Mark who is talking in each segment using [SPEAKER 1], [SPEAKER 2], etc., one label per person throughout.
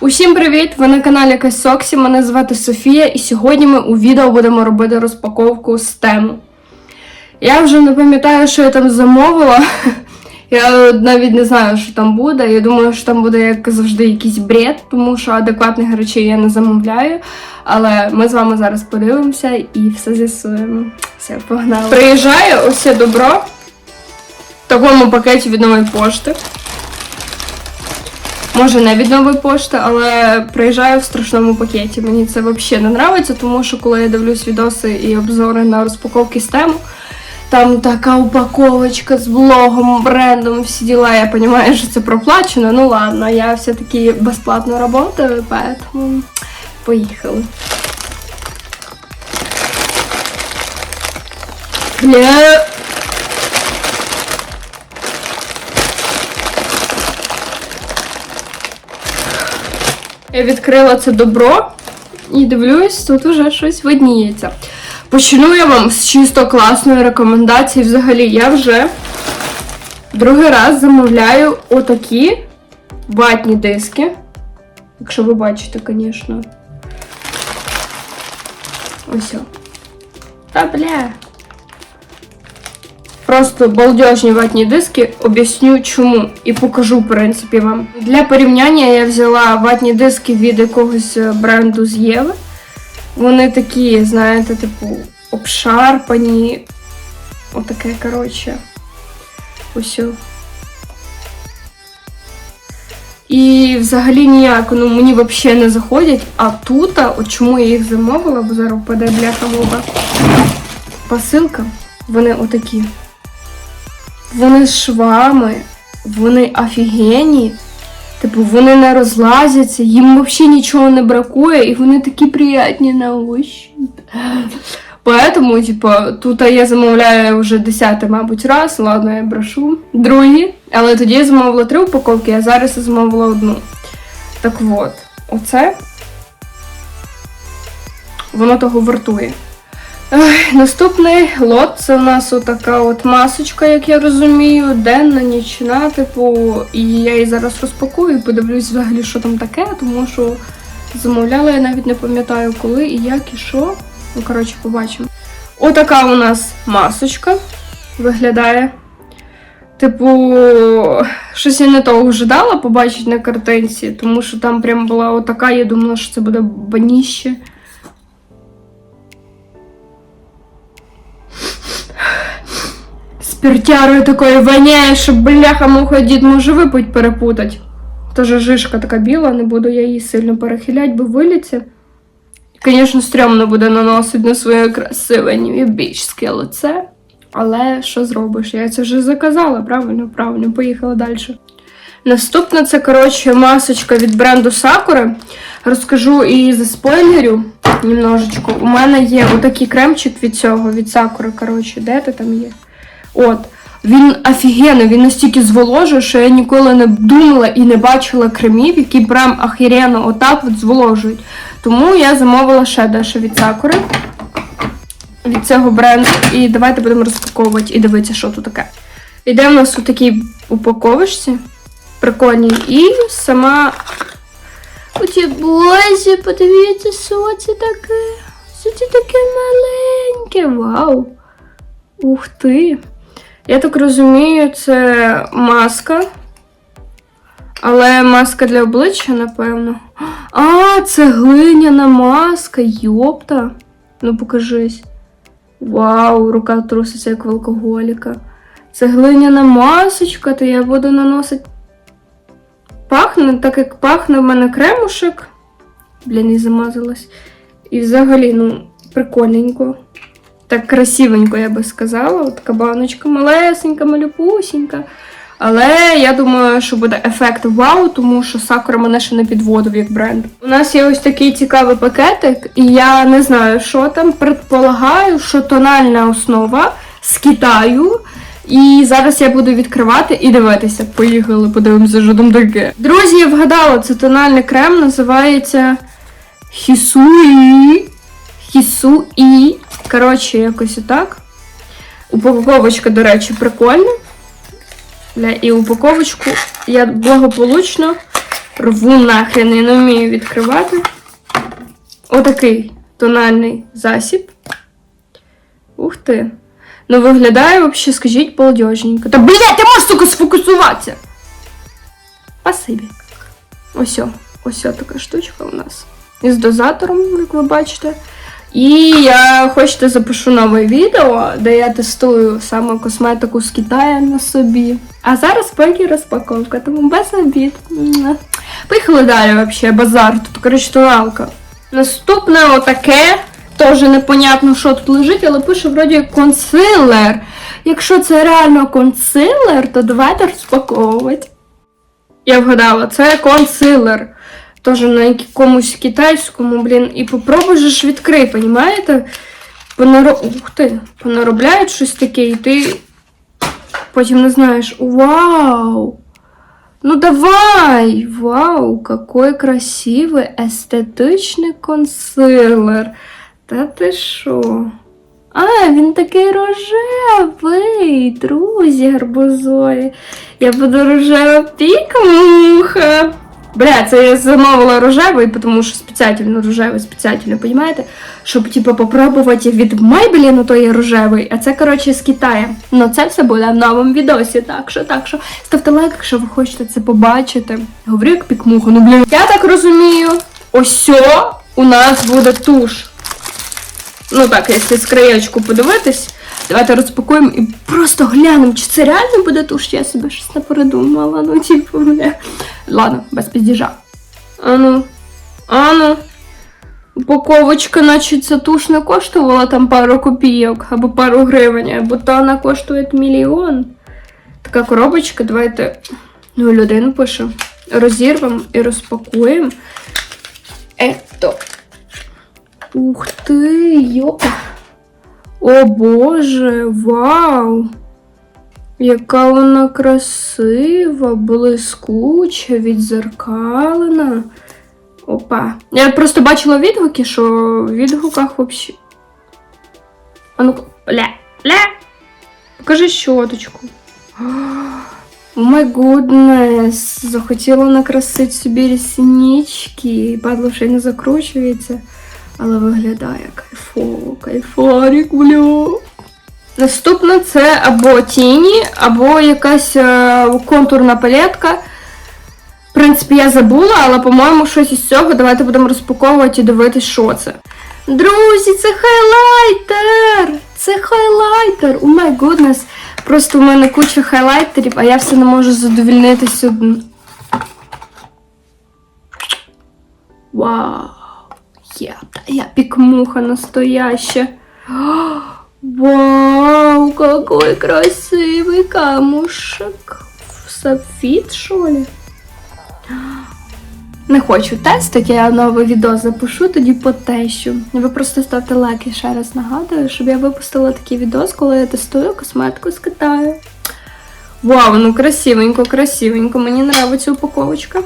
[SPEAKER 1] Усім привіт! Ви на каналі Кайсоксі. Мене звати Софія, і сьогодні ми у відео будемо робити розпаковку з тему. Я вже не пам'ятаю, що я там замовила. Я навіть не знаю, що там буде. Я думаю, що там буде, як завжди, якийсь бред, тому що адекватних речей я не замовляю. Але ми з вами зараз подивимося і все з'ясуємо. Все, погнали. Приїжджає це добро в такому пакеті від нової пошти. Може, не від нової пошти, але приїжджаю в страшному пакеті. Мені це взагалі не подобається, тому що коли я дивлюсь відоси і обзори на розпаковки з там така упаковочка з блогом, брендом, всі діла. Я розумію, що це проплачено. Ну ладно, я все-таки безплатно працюю, поэтому поїхали. Бля. Я відкрила це добро і дивлюсь, тут уже щось видніється. Почну я вам з чисто класної рекомендації. Взагалі, я вже другий раз замовляю отакі ватні диски. Якщо ви бачите, звісно. Ось. Та бля. Просто балдежні ватні диски, об'ясню чому і покажу, в принципі, вам. Для порівняння я взяла ватні диски від якогось е, бренду з Єви. Вони такі, знаєте, типу, обшарпані. Отаке, коротше. Ось. І взагалі ніяк, ну мені взагалі не заходять. А тут, от чому я їх замовила, бо зараз впаде бляха моба. Посилка, вони отакі. Вони з швами, вони офігенні. Типу, вони не розлазяться, їм взагалі нічого не бракує, і вони такі приятні на ощупь. Поэтому, типу, тут я замовляю вже десятий, мабуть, раз. Ладно, я брошу. Другий. Але тоді я замовила три упаковки, а зараз я замовила одну. Так от, оце. Воно того вартує. Наступний лот це у нас отака от масочка, як я розумію, денна, нічна, типу, і я її зараз розпакую і подивлюсь взагалі, що там таке, тому що замовляла я навіть не пам'ятаю коли і як, і що. Ну, коротше, побачимо. Отака у нас масочка виглядає. Типу, щось я не того ожидала побачити на картинці, тому що там прям була отака, я думала, що це буде баніще. Спиртярою такою воняє, що бляха-муха дід може випить перепутать. Тоже жишка така біла, не буду я її сильно перехилять, бо виліться. Звісно, стрьомно буде наносити на своє красиве нівібічське лице. Але що зробиш? Я це вже заказала, правильно, правильно, поїхала далі. Наступна це, коротше, масочка від бренду Sakura. Розкажу і заспойлерю немножечко. У мене є отакий кремчик від цього, від Sakura, коротше, де ти там є? От. Він офігенний, він настільки зволожує, що я ніколи не думала і не бачила кремів, які прям охеренно отак от зволожують. Тому я замовила ще дещо від Sakura. Від цього бренду. І давайте будемо розпаковувати і дивитися, що тут таке. Іде в нас у такій упаковочці. Прикольній. І сама. Оті бозі, подивіться, що це таке. Що це таке маленьке. Вау! Ух ти! Я так розумію, це маска. Але маска для обличчя, напевно. А, це глиняна маска, йопта. Ну покажись. Вау, рука труситься як в алкоголіка. Це глиняна масочка, то я буду наносити. Пахне, так як пахне в мене кремушек. Блін, і замазалась. І взагалі, ну, прикольненько. Так красивенько, я би сказала. От така баночка малесенька, малюпусінька. Але я думаю, що буде ефект вау, тому що Sakura мене ще не підводив як бренд. У нас є ось такий цікавий пакетик, і я не знаю, що там. Предполагаю, що тональна основа з Китаю. І зараз я буду відкривати і дивитися. Поїхали, подивимося, що там таке. Друзі, я вгадала, це тональний крем, називається Хісуї. Хісуї. Коротше, якось отак. Упаковочка, до речі, прикольна. І упаковочку я благополучно Рву нахрен, я не вмію відкривати. Отакий тональний засіб. Ух ти. Ну виглядає взагалі, скажіть, молодежненько. Та блядь, ти можеш сука сфокусуватися! Спасибі. Ось, ось така штучка у нас. Із дозатором, як ви бачите. І я хочете запишу нове відео, де я тестую саме косметику з Китаю на собі. А зараз поки розпаковка, тому без обід. Поїхали далі взагалі, базар. Тут, коротше, тоналка. Наступне отаке. Теж непонятно, що тут лежить, але пише вроді консилер. Якщо це реально консилер, то давайте розпаковувати. Я вгадала, це консилер. Тоже на якомусь китайському, блін. І попробуй же ж відкрий, понімаєте? Понаро... Ух ти, понаробляють щось таке, і ти потім не знаєш. Вау! Ну давай! Вау, какой красивий естетичний консилер. Та ти що? А, він такий рожевий, друзі гарбузові. Я буду рожева пікмуха. Бля, це я замовила рожевий, тому що спеціально рожевий, спеціально, понимаєте? Щоб, типу, попробувати від Maybelline той рожевий, а це, коротше, з Китаю. Ну, це все буде в новому відосі, так що, так що, ставте лайк, якщо ви хочете це побачити. Говорю, як пікмуха, ну, блін. Я так розумію, ось у нас буде туш. Ну так, якщо з краєчку подивитись, давайте розпакуємо і просто глянемо, чи це реально буде туш, я себе щось не передумала. Ну, типу, бля. Ладно, без піздіжа. Ану, ану. Упаковочка, наче ця туш не коштувала там пару копійок або пару гривень, або то вона коштує мільйон. Така коробочка, давайте 01 пише. Розірвемо і розпакуємо. Ето. Ух ти, йо. О Боже, вау! Яка вона красива, блискуча, відзеркалена. Опа. Я просто бачила відгуки, що в відгуках взагалі. А ну, бля, бля. Покажи щоточку. О май гуднес. Захотіла накрасити собі ріснички. Падло ще й не закручується. Але виглядає кайфово, кайфарик, бля. Наступне це або тіні, або якась е, контурна палетка. В принципі, я забула, але, по-моєму, щось із цього. Давайте будемо розпаковувати і дивитися, що це. Друзі, це хайлайтер! Це хайлайтер! О май гуднес! Просто в мене куча хайлайтерів, а я все не можу задовільнитися одним. Вау! Я, я пикмуха настоящая. Вау, какой красивый камушек. Софит, що ли? Не хочу тестити, я нове відео запишу, тоді потещу. Ви просто ставте лайк і ще раз нагадую, щоб я випустила такий відос, коли я тестую косметику з Китаю. Вау, ну красивенько, красивенько. Мені подобається упаковочка.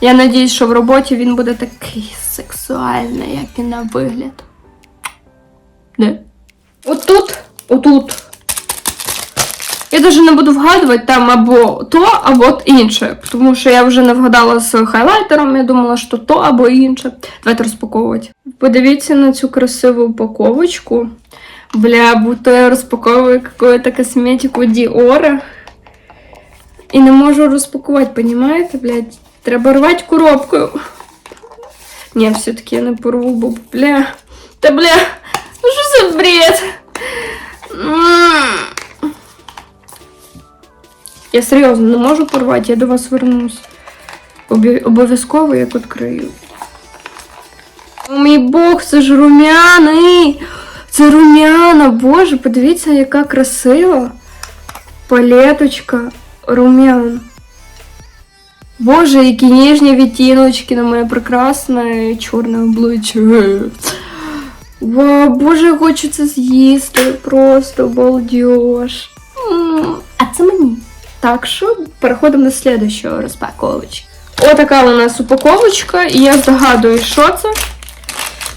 [SPEAKER 1] Я надіюсь, що в роботі він буде такий сексуальний, як і на вигляд. Де? Отут, отут. Я навіть не буду вгадувати там або то, або інше. Тому що я вже не вгадала з хайлайтером, я думала, що то або інше. Давайте розпаковувати. Подивіться на цю красиву упаковочку. Бля, будто я розпаковую какую-то косметику Dior. І не можу розпакувати, понімаєте, блядь? Треба рвати коробкою. Ні, все-таки я не порву, бо бля. Та бля, ну що за бред? Я серйозно не можу порвати, я до вас вернусь. Обов'язково як відкрию. О мій Бог, це ж рум'яний! Це рум'яна, боже, подивіться, яка красива палеточка рум'ян. Боже, які ніжні відтіночки на моє прекрасне чорне обличчя. Вау, боже, хочу це з'їсти. Просто балдеж. А це мені. Так що переходимо до слідчого розпаковочки. Отака у нас упаковочка, і я здогадую, що це.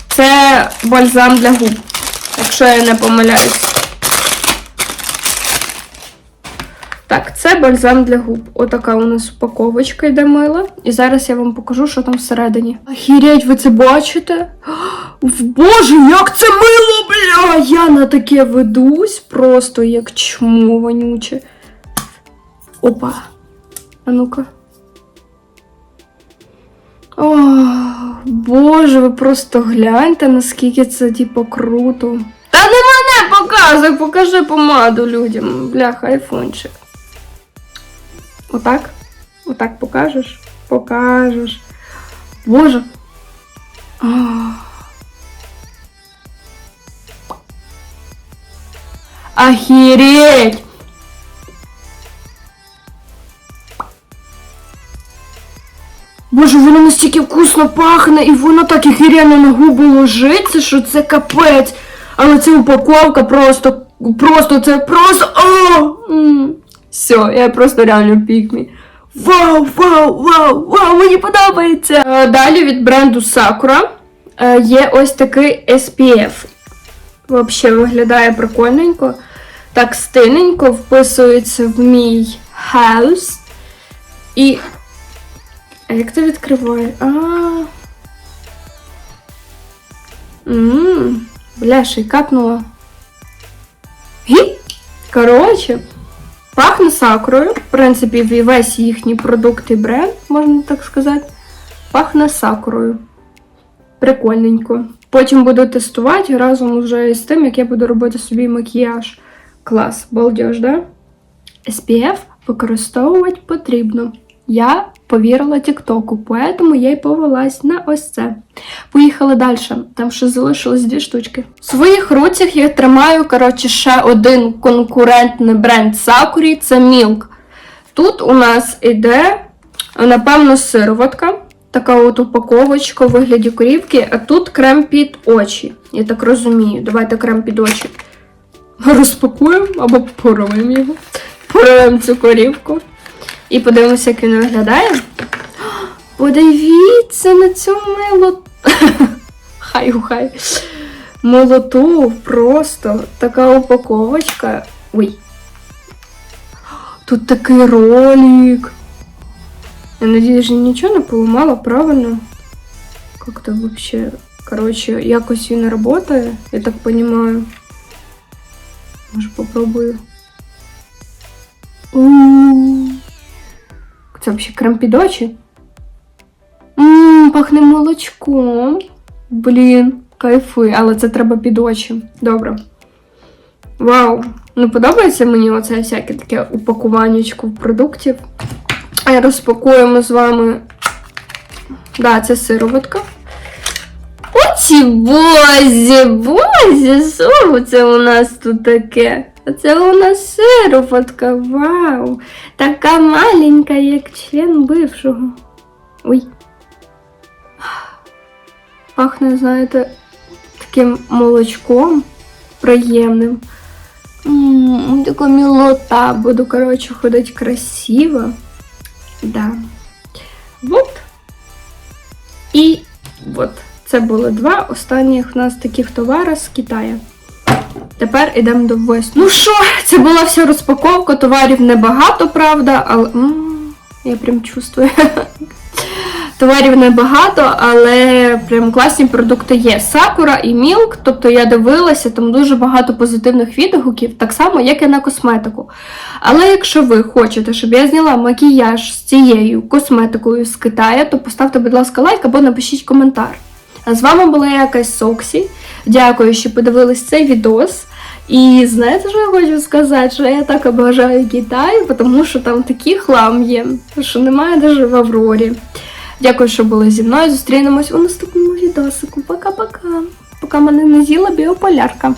[SPEAKER 1] Це бальзам для губ, якщо я не помиляюсь. Це бальзам для губ. Отака у нас упаковочка йде мила. І зараз я вам покажу, що там всередині. Ахірять, ви це бачите? В Боже, як це мило, бля! Я на таке ведусь просто як чмо вонюче. Опа. А ну-ка. О, Боже, ви просто гляньте, наскільки це типу круто. Та не мене показуй, покажи помаду людям. Бляха, айфончик. Отак? Отак покажеш? Покажеш. Боже. Ах. Охереть! Боже, воно настільки вкусно пахне, і воно так охеренно на губи ложиться, що це капець. Але ця упаковка просто, просто, це просто. О! Все, я просто реально пікмі. Вау, вау, вау, вау, мені подобається. Е, Далі від бренду Sakura е, є ось такий SPF. Взагалі виглядає прикольненько. Так стильненько вписується в мій хаус. І. А як це відкриває? А. Ммм, бля, ще й капнула. Коротше, пахне сакрою. В принципі, весь їхній продукт і бренд, можна так сказати. Пахне сакрою. Прикольненько. Потім буду тестувати разом уже з тим, як я буду робити собі макіяж. Клас, балдеж, да? SPF використовувати потрібно. Я повірила Тіктоку, поэтому я й повелась на ось це. Поїхали далі. Там ще залишилось дві штучки. В своїх руцях я тримаю, коротше, ще один конкурентний бренд Сакурі це Milk. Тут у нас іде, напевно, сироватка. Така от упаковочка у вигляді корівки, а тут крем під очі. Я так розумію. Давайте крем під очі розпакуємо або порвемо його. Порвемо цю корівку. І подивимося, як він виглядає. Подивіться на цю мило. Хай хай. Молоту просто така упаковочка. Ой. Тут такий ролик. Я надіюсь, я нічого не поламала, правильно? Как то вообще. Короче, якось він работає, я так понимаю. Може попробую. У. Це взагалі крем під очі? Ммм, пахне молочком. Блін, кайфує, але це треба під очі. Добре. Вау! Ну подобається мені оце всяке таке упакуваннячко продуктів. Розпакуємо з вами. Да, це сироватка. Оці бозі, бозі, що це у нас тут таке? Це у нас сироватка, вау! Така маленька, як член бившого. Ой. Пахне, знаєте, таким молочком приємним. М, Така мілота, буду, коротше, ходити красиво. Да. Вот. І от. Це були два останніх у нас таких товари з Китаю. Тепер йдемо до восьми. Ну що, це була вся розпаковка. Товарів небагато, правда, але. М, я прям чувствую. Товарів небагато, але прям класні продукти є. Сакура і Мілк, тобто я дивилася, там дуже багато позитивних відгуків, так само, як і на косметику. Але якщо ви хочете, щоб я зняла макіяж з цією косметикою з Китаю, то поставте, будь ласка, лайк або напишіть коментар. А з вами була якась Соксі. Дякую, що подивились цей відос. І знаєте, що я хочу сказати? Що я так обожаю Китай, тому що там такий хлам є, що немає навіть в Аврорі. Дякую, що були зі мною. Зустрінемось у наступному відосику. Пока-пока. Поки мене не з'їла біополярка.